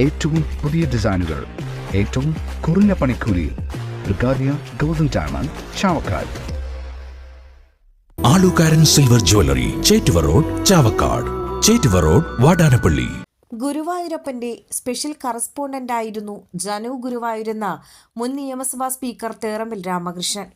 ഏറ്റവും പുതിയ ഡിസൈനുകൾ ഏറ്റവും കുറഞ്ഞ പണിക്കൂലിയിൽ ബ്രിഗാദിയ golden diamond Chavakkad. Alukkaran silver jewellery Chettuva road Chavakkad. Chettuva road Vadanappally. ഗുരുവായൂരപ്പന്റെ സ്പെഷ്യൽ കറസ്പോണ്ടന്റ് ആയിരുന്നു ജനു ഗുരുവായൂരെന്ന മുൻ നിയമസഭാ സ്പീക്കർ തേറമ്പിൽ രാമകൃഷ്ണൻ.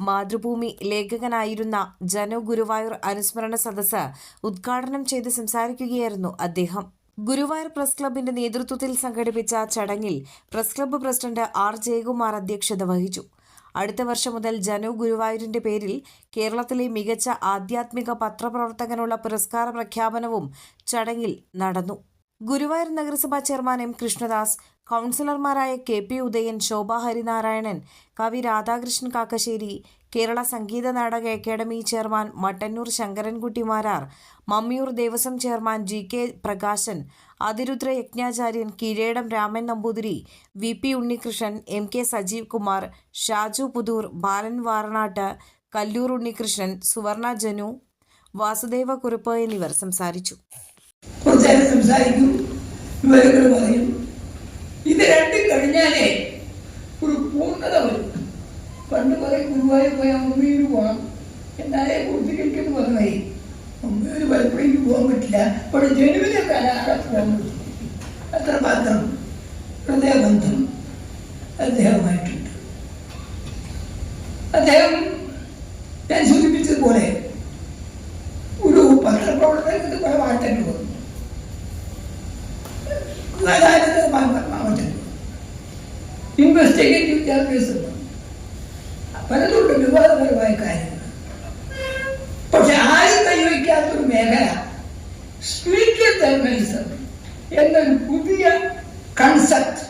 മാതൃഭൂമി ലേഖകനായിരുന്ന ജനു ഗുരുവായൂർ അനുസ്മരണ സദസ്സ് ഉദ്ഘാടനം ചെയ്ത് സംസാരിക്കുകയായിരുന്നു അദ്ദേഹം. ഗുരുവായൂർ പ്രസ് ക്ലബിന്റെ നേതൃത്വത്തിൽ സംഘടിപ്പിച്ച ചടങ്ങിൽ press club president R Jayakumar അധ്യക്ഷത വഹിച്ചു. അടുത്ത വർഷം മുതൽ ജനു ഗുരുവായൂരിന്റെ പേരിൽ കേരളത്തിലെ മികച്ച ആധ്യാത്മിക പത്രപ്രവർത്തകനുള്ള പുരസ്കാര പ്രഖ്യാപനവും ചടങ്ങിൽ നടന്നു. ഗുരുവായൂർ നഗരസഭാ ചെയർമാൻ എം കൃഷ്ണദാസ് കൗൺസിലർമാരായ കെ പി ഉദയൻ ശോഭ ഹരിനാരായണൻ കവി രാധാകൃഷ്ണൻ കാക്കശ്ശേരി കേരള സംഗീത നാടക academy chairman Mattannur Sankarankutty Marar Mammiyur Devaswom chairman G K Prakashan Athirudra യജ്ഞാചാര്യൻ Kireedam Raman Namboothiri V P Unnikrishnan M K Sajeev Kumar Shaju Puthur Balan Varanattu Kallur Unnikrishnan Suvarna Janu Vasudeva Kurup എന്നിവർ സംസാരിച്ചു. സംസാരിക്കും. ഇത് രണ്ടും കഴിഞ്ഞാലേ പോയി അമ്മയൂർ പോകണം എന്നാലേ പൂർത്തീകരിക്കുന്നു പറഞ്ഞേ. അമ്മയൂർ പലപ്പോഴും പോകാൻ പറ്റില്ല. അവിടെ ജനുവിലൊക്കെ അവിടെ പോകാൻ പറ്റും അത്രമാത്രം ഹൃദയബന്ധം അദ്ദേഹമായിട്ടുണ്ട് അദ്ദേഹം ഞാൻ സൂചിപ്പിച്ചതുപോലെ ഒരു പത്രപ്രവർത്തകർക്ക് പല മാറ്റങ്ങൾ വന്നു. ഇൻവെസ്റ്റിഗേറ്റീവ് ജേർണലിസം പലതുണ്ട് വിവാദപരമായ കാര്യങ്ങൾ. പക്ഷെ ആരും കൈവയ്ക്കാത്തൊരു മേഖല സ്പിരിച്വൽ ജേർണലിസം എന്നൊരു പുതിയ കൺസെപ്റ്റ്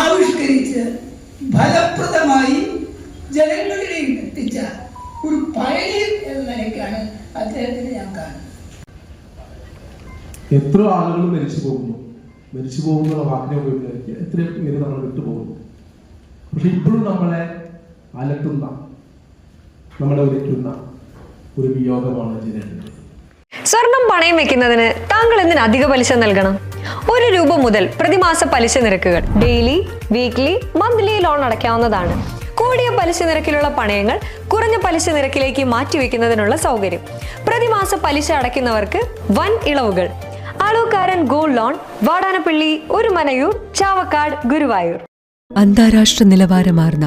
ആവിഷ്കരിച്ച് ഫലപ്രദമായി ജനങ്ങളിലേക്ക് എത്തിച്ച ഒരു പഴയ എന്ന നിലയ്ക്കാണ് അദ്ദേഹത്തിന് ഞാൻ കാണുന്നത്. എത്ര ആളുകൾ മരിച്ചു പോകുന്നു? മരിച്ചു പോകുന്ന വാക്കിനെ ഉപയോഗിക്കുക എത്രയും പേര് നമ്മൾ വിട്ടുപോകുന്നു? പക്ഷെ ഇപ്പോഴും നമ്മളെ അലട്ടുന്ന നമ്മളെ ഒരുക്കുന്ന ഒരു വിയോഗമാണ് ജനങ്ങൾ. സ്വർണം പണയം വെക്കുന്നതിന് താങ്കൾ എന്തിന് അധിക പലിശ നൽകണം? ഒരു രൂപ മുതൽ പ്രതിമാസ പലിശ നിരക്കുകൾ ഡെയിലി വീക്ക്ലി മന്ത്ലി ലോൺ അടയ്ക്കാവുന്നതാണ്. കൂടിയ പലിശ നിരക്കിലുള്ള പണയങ്ങൾ കുറഞ്ഞ പലിശ നിരക്കിലേക്ക് മാറ്റിവെക്കുന്നതിനുള്ള സൗകര്യം. പ്രതിമാസ പലിശ അടയ്ക്കുന്നവർക്ക് വൻ ഇളവുകൾ. അളൂക്കാരൻ ഗോൾഡ് ലോൺ വാടാനപ്പള്ളി ഒരു മനയൂർ ചാവക്കാട് ഗുരുവായൂർ. അന്താരാഷ്ട്ര നിലവാരമാർന്ന